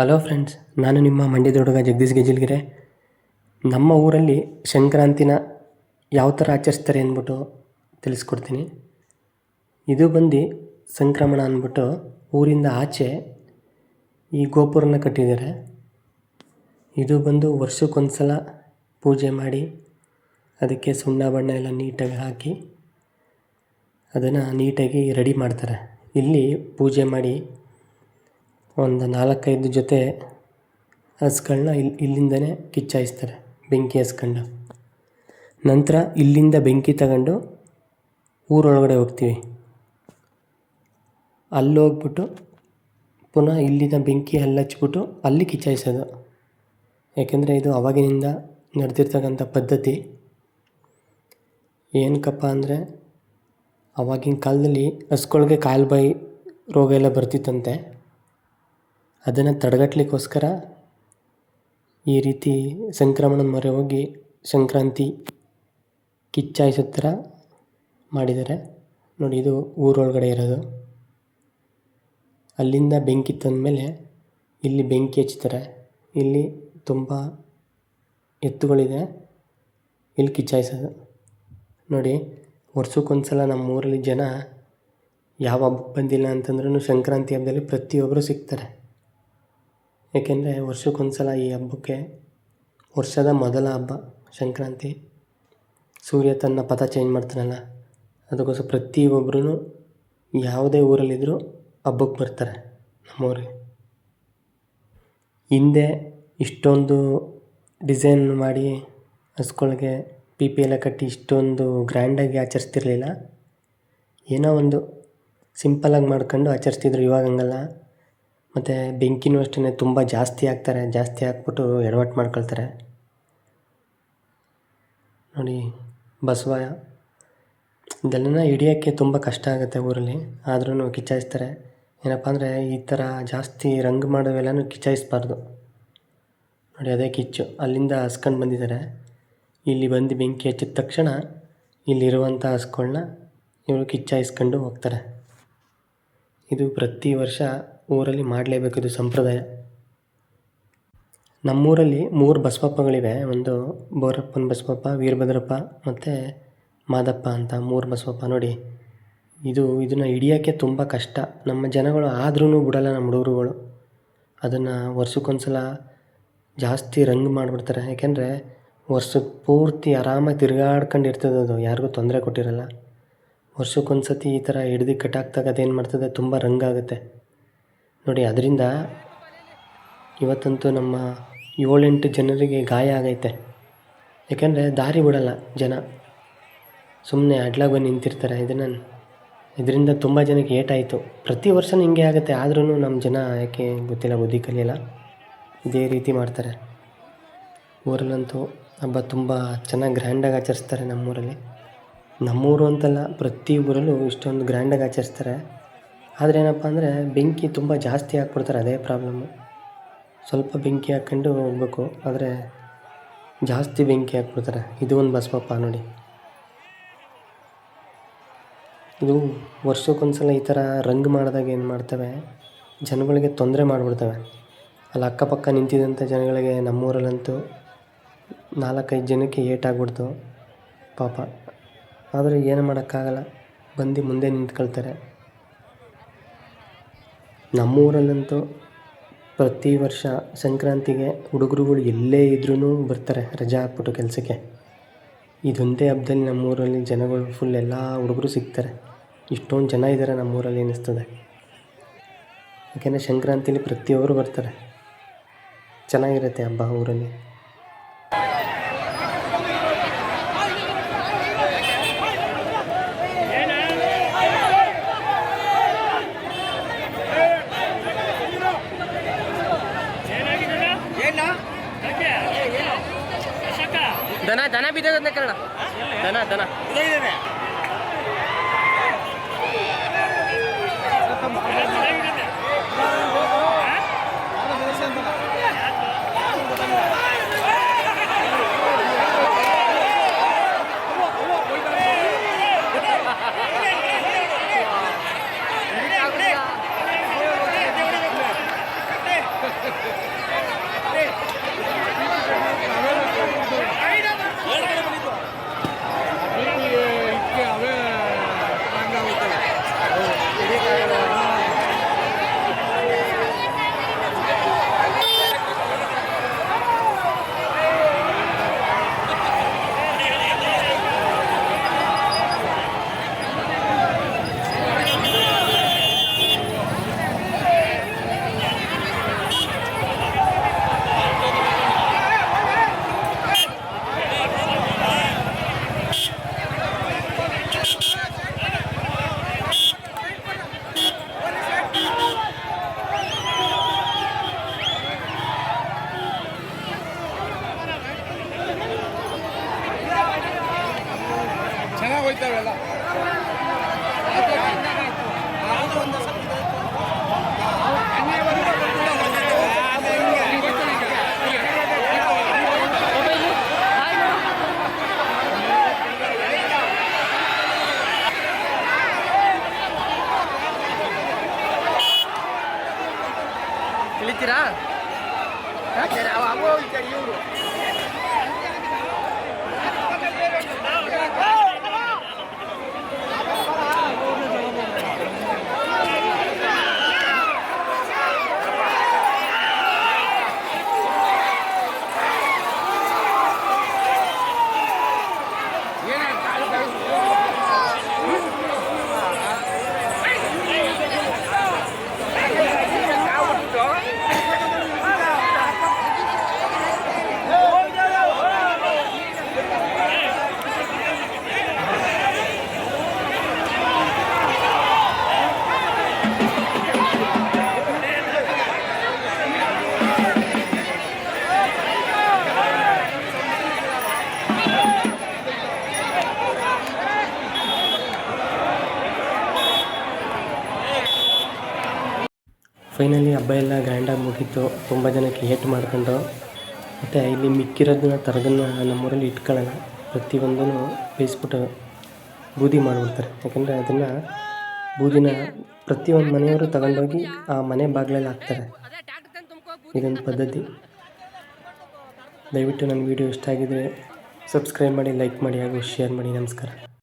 Hello friends ನಾನು ನಿಮ್ಮ ಮಂಡ್ಯದ ಹುಡುಗ ಜಗದೀಶ್ ಗೆಜಿಲ್ಗೆರೆ. ನಮ್ಮ ಊರಲ್ಲಿ ಸಂಕ್ರಾಂತಿನ ಯಾವ ಥರ ಆಚರಿಸ್ತಾರೆ ಅಂದ್ಬಿಟ್ಟು ತಿಳಿಸ್ಕೊಡ್ತೀನಿ. ಇದು ಬಂದು ಸಂಕ್ರಮಣ ಅಂದ್ಬಿಟ್ಟು ಊರಿಂದ ಆಚೆ ಈ ಗೋಪುರನ ಕಟ್ಟಿದ್ದಾರೆ. ಇದು ಬಂದು ವರ್ಷಕ್ಕೊಂದು ಸಲ ಪೂಜೆ ಮಾಡಿ ಅದಕ್ಕೆ ಸುಣ್ಣ ಬಣ್ಣ ಎಲ್ಲ ನೀಟಾಗಿ ಹಾಕಿ ಅದನ್ನು ನೀಟಾಗಿ ರೆಡಿ ಮಾಡ್ತಾರೆ. ಇಲ್ಲಿ ಪೂಜೆ ಮಾಡಿ ಒಂದು ನಾಲ್ಕೈದು ಜೊತೆ ಹಸ್ಗಳನ್ನ ಇಲ್ಲಿ ಇಲ್ಲಿಂದನೇ ಕಿಚ್ಚಾಯಿಸ್ತಾರೆ, ಬೆಂಕಿ ಹಚ್ಕೊಂಡು ನಂತರ ಇಲ್ಲಿಂದ ಬೆಂಕಿ ತಗೊಂಡು ಊರೊಳಗಡೆ ಹೋಗ್ತೀವಿ. ಅಲ್ಲಿ ಹೋಗ್ಬಿಟ್ಟು ಪುನಃ ಇಲ್ಲಿನ ಬೆಂಕಿ ಅಲ್ಲಿ ಹಚ್ಬಿಟ್ಟು ಅಲ್ಲಿ ಕಿಚ್ಚಾಯಿಸೋದು. ಯಾಕೆಂದರೆ ಇದು ಅವಾಗಿನಿಂದ ನಡೆದಿರ್ತಕ್ಕಂಥ ಪದ್ಧತಿ. ಏನಕ್ಕಪ್ಪ ಅಂದರೆ ಅವಾಗಿನ ಕಾಲದಲ್ಲಿ ಹಸುಗಳ್ಗೆ ಕಾಲು ಬಾಯಿ ರೋಗ ಎಲ್ಲ ಬರ್ತಿತ್ತಂತೆ. ಅದನ್ನು ತಡೆಗಟ್ಟಲಿಕ್ಕೋಸ್ಕರ ಈ ರೀತಿ ಸಂಕ್ರಮಣದ ಮೊರೆ ಹೋಗಿ ಸಂಕ್ರಾಂತಿ ಕಿಚ್ಚಾಯಿಸೋ ಥರ ಮಾಡಿದ್ದಾರೆ. ನೋಡಿ, ಇದು ಊರೊಳಗಡೆ ಇರೋದು. ಅಲ್ಲಿಂದ ಬೆಂಕಿ ತಂದಮೇಲೆ ಇಲ್ಲಿ ಬೆಂಕಿ ಹಚ್ತಾರೆ. ಇಲ್ಲಿ ತುಂಬ ಎತ್ತುಗಳಿದೆ. ಇಲ್ಲಿ ಕಿಚ್ಚಾಯಿಸೋದು. ನೋಡಿ ವರ್ಷಕ್ಕೊಂದು ಸಲ ನಮ್ಮ ಊರಲ್ಲಿ ಜನ ಯಾವ ಹಬ್ಬಕ್ಕೆ ಬಂದಿಲ್ಲ ಅಂತಂದ್ರೂ ಸಂಕ್ರಾಂತಿ ಹಬ್ಬದಲ್ಲಿ ಪ್ರತಿಯೊಬ್ಬರು ಸಿಗ್ತಾರೆ. ಏಕೆಂದರೆ ವರ್ಷಕ್ಕೊಂದು ಸಲ ಈ ಹಬ್ಬಕ್ಕೆ ವರ್ಷದ ಮೊದಲ ಹಬ್ಬ ಸಂಕ್ರಾಂತಿ. ಸೂರ್ಯ ತನ್ನ ಪಥ ಚೇಂಜ್ ಮಾಡ್ತಾನಲ್ಲ, ಅದಕ್ಕೋಸ್ಕರ ಪ್ರತಿಯೊಬ್ಬರೂ ಯಾವುದೇ ಊರಲ್ಲಿದ್ದರೂ ಹಬ್ಬಕ್ಕೆ ಬರ್ತಾರೆ ನಮ್ಮೂರಿಗೆ. ಹಿಂದೆ ಇಷ್ಟೊಂದು ಡಿಸೈನ್ ಮಾಡಿ ಹಸ್ಕೊಳಗೆ ಪಿ ಪಿ ಎಲ್ಲ ಕಟ್ಟಿ ಇಷ್ಟೊಂದು ಗ್ರ್ಯಾಂಡಾಗಿ ಆಚರಿಸ್ತಿರ್ಲಿಲ್ಲ. ಏನೋ ಒಂದು ಸಿಂಪಲಾಗಿ ಮಾಡ್ಕೊಂಡು ಆಚರಿಸ್ತಿದ್ರು ಇವಾಗ ಹಂಗಲ್ಲ ಮತ್ತು ಬೆಂಕಿನೂ ಅಷ್ಟೇ ತುಂಬ ಜಾಸ್ತಿ ಹಾಕ್ತಾರೆ ಜಾಸ್ತಿ ಹಾಕ್ಬಿಟ್ಟು ಎಡವಟ್ಟು ಮಾಡ್ಕೊಳ್ತಾರೆ. ನೋಡಿ ಬಸವ ಇದೆಲ್ಲನ ಹಿಡಿಯೋಕ್ಕೆ ತುಂಬ ಕಷ್ಟ ಆಗುತ್ತೆ ಊರಲ್ಲಿ ಆದ್ರೂ ಕಿಚ್ಚಾಯಿಸ್ತಾರೆ. ಏನಪ್ಪ ಅಂದರೆ ಈ ಥರ ಜಾಸ್ತಿ ರಂಗು ಮಾಡೋವೆಲ್ಲನೂ ಕಿಚ್ಚಾಯಿಸ್ಬಾರ್ದು. ನೋಡಿ, ಅದೇ ಕಿಚ್ಚು. ಅಲ್ಲಿಂದ ಹಸ್ಕೊಂಡು ಬಂದಿದ್ದಾರೆ. ಇಲ್ಲಿ ಬಂದು ಬೆಂಕಿ ಹಚ್ಚಿದ ತಕ್ಷಣ ಇಲ್ಲಿರುವಂಥ ಹಸ್ಗಳನ್ನ ಇವರು ಕಿಚ್ಚಾಯಿಸ್ಕೊಂಡು ಹೋಗ್ತಾರೆ. ಇದು ಪ್ರತಿ ವರ್ಷ ಊರಲ್ಲಿ ಮಾಡಲೇಬೇಕು ಇದು ಸಂಪ್ರದಾಯ. ನಮ್ಮೂರಲ್ಲಿ ಮೂರು ಬಸವಪ್ಪಗಳಿವೆ. ಒಂದು ಬೋರಪ್ಪನ ಬಸವಪ್ಪ, ವೀರಭದ್ರಪ್ಪ ಮತ್ತು ಮಾದಪ್ಪ ಅಂತ ಮೂರು ಬಸವಪ್ಪ ನೋಡಿ. ಇದು, ಇದನ್ನು ಹಿಡಿಯೋಕ್ಕೆ ತುಂಬ ಕಷ್ಟ. ನಮ್ಮ ಜನಗಳು ಆದ್ರೂ ಬಿಡಲ್ಲ ನಮ್ಮ ಹುಡುಗರುಗಳು. ಅದನ್ನು ವರ್ಷಕ್ಕೊಂದ್ಸಲ ಜಾಸ್ತಿ ರಂಗ್ ಮಾಡಿಬಿಡ್ತಾರೆ. ಯಾಕೆಂದರೆ ವರ್ಷದ ಪೂರ್ತಿ ಆರಾಮಾಗಿ ತಿರ್ಗಾಡ್ಕೊಂಡು ಇರ್ತದೆ ಅದು. ಯಾರಿಗೂ ತೊಂದರೆ ಕೊಟ್ಟಿರಲ್ಲ. ವರ್ಷಕ್ಕೊಂದ್ಸತಿ ಈ ಥರ ಹಿಡ್ದು ಕಟ್ಟಾಕ್ದಾಗ ಅದೇನು ಮಾಡ್ತದೆ? ತುಂಬ ರಂಗಾಗುತ್ತೆ ನೋಡಿ, ಅದರಿಂದ ಇವತ್ತಂತೂ ನಮ್ಮ ಏಳೆಂಟು ಜನರಿಗೆ ಗಾಯ ಆಗೈತೆ. ಯಾಕೆಂದರೆ ದಾರಿ ಬಿಡಲ್ಲ ಜನ. ಸುಮ್ಮನೆ ಅಡ್ಲಾಗಿ ಬಂದು ನಿಂತಿರ್ತಾರೆ. ಇದನ್ನು ಇದರಿಂದ ತುಂಬ ಜನಕ್ಕೆ ಏಟಾಯಿತು. ಪ್ರತಿ ವರ್ಷವೂ ಹಿಂಗೆ ಆಗುತ್ತೆ. ಆದ್ರೂ ನಮ್ಮ ಜನ ಯಾಕೆ ಗೊತ್ತಿಲ್ಲ, ಬುದ್ಧಿ ಕಲಿಯಲ್ಲ. ಇದೇ ರೀತಿ ಮಾಡ್ತಾರೆ. ಊರಲ್ಲಂತೂ ಹಬ್ಬ ತುಂಬ ಚೆನ್ನಾಗಿ ಗ್ರ್ಯಾಂಡಾಗಿ ಆಚರಿಸ್ತಾರೆ ನಮ್ಮೂರಲ್ಲಿ. ನಮ್ಮೂರು ಅಂತಲ್ಲ, ಪ್ರತಿ ಊರಲ್ಲೂ ಇಷ್ಟೊಂದು ಗ್ರ್ಯಾಂಡಾಗಿ ಆಚರಿಸ್ತಾರೆ. ಆದರೆ ಏನಪ್ಪ ಅಂದರೆ ಬೆಂಕಿ ತುಂಬ ಜಾಸ್ತಿ ಹಾಕ್ಬಿಡ್ತಾರೆ ಅದೇ ಪ್ರಾಬ್ಲಮ್ಮು ಸ್ವಲ್ಪ ಬೆಂಕಿ ಹಾಕ್ಕೊಂಡು ಹೋಗ್ಬೇಕು, ಆದರೆ ಜಾಸ್ತಿ ಬೆಂಕಿ ಹಾಕ್ಬಿಡ್ತಾರೆ. ಇದು ಒಂದು ಬಸವಪ್ಪ ನೋಡಿ. ಇದು ವರ್ಷಕ್ಕೊಂದು ಸಲ ಈ ಥರ ರಂಗ್ ಮಾಡಿದಾಗ ಏನು ಮಾಡ್ತವೆ? ಜನಗಳಿಗೆ ತೊಂದರೆ ಮಾಡಿಬಿಡ್ತವೆ. ಅಲ್ಲಿ ಅಕ್ಕಪಕ್ಕ ನಿಂತಿದ್ದಂಥ ಜನಗಳಿಗೆ ನಮ್ಮೂರಲ್ಲಂತೂ ನಾಲ್ಕೈದು ಜನಕ್ಕೆ ಏಟಾಗ್ಬಿಡ್ತು ಪಾಪ. ಆದರೆ ಏನು ಮಾಡೋಕ್ಕಾಗಲ್ಲ. ಬಂದು ಮುಂದೆ ನಿಂತ್ಕೊಳ್ತಾರೆ. ನಮ್ಮೂರಲ್ಲಂತೂ ಪ್ರತಿ ವರ್ಷ ಸಂಕ್ರಾಂತಿಗೆ ಹುಡುಗರುಗಳು ಎಲ್ಲೇ ಇದ್ರೂ ಬರ್ತಾರೆ ರಜಾ ಹಾಕ್ಬಿಟ್ಟು ಕೆಲಸಕ್ಕೆ. ಇದೊಂದೇ ಹಬ್ಬದಲ್ಲಿ ನಮ್ಮೂರಲ್ಲಿ ಜನಗಳು ಫುಲ್ ಎಲ್ಲ ಹುಡುಗರು ಸಿಗ್ತಾರೆ. ಇಷ್ಟೊಂದು ಜನ ಇದ್ದಾರೆ ನಮ್ಮೂರಲ್ಲಿ ಅನ್ನಿಸ್ತದೆ ಯಾಕೆಂದರೆ ಸಂಕ್ರಾಂತಿಲಿ ಪ್ರತಿಯೊಬ್ಬರು ಬರ್ತಾರೆ. ಚೆನ್ನಾಗಿರುತ್ತೆ ಹಬ್ಬ ಊರಲ್ಲಿ. ದನ ದನ ಬಿದ್ದದಂತೆ ಕಾರಣ ದನ ದನ. ಇಳಿತೀರಾ Finally ಹಬ್ಬ ಎಲ್ಲ ಗ್ರ್ಯಾಂಡಾಗಿ ಮುಗೀತು. ತುಂಬ ಜನಕ್ಕೆ ಏಟು ಮಾಡ್ಕೊಂಡು ಮತ್ತು ಇಲ್ಲಿ ಮಿಕ್ಕಿರೋದನ್ನ ತರಗನ್ನ ನಮ್ಮೂರಲ್ಲಿ ಇಟ್ಕೊಳ್ಳಲ್ಲ. ಪ್ರತಿಯೊಂದನ್ನು ಬೇಯಿಸ್ಬಿಟ್ಟು ಬೂದಿ ಮಾಡಿಬಿಡ್ತಾರೆ. ಯಾಕಂದರೆ ಅದನ್ನು ಬೂದಿನ ಪ್ರತಿಯೊಂದು ಮನೆಯವರು ತಗೊಂಡೋಗಿ ಆ ಮನೆ ಬಾಗಿಲಲ್ಲಿ ಹಾಕ್ತಾರೆ. ಇದೊಂದು ಪದ್ಧತಿ. ದಯವಿಟ್ಟು ನನ್ನ ವೀಡಿಯೋ ಇಷ್ಟ ಆಗಿದರೆ ಸಬ್ಸ್ಕ್ರೈಬ್ ಮಾಡಿ ಲೈಕ್ ಮಾಡಿ ಹಾಗೂ ಶೇರ್ ಮಾಡಿ. ನಮಸ್ಕಾರ.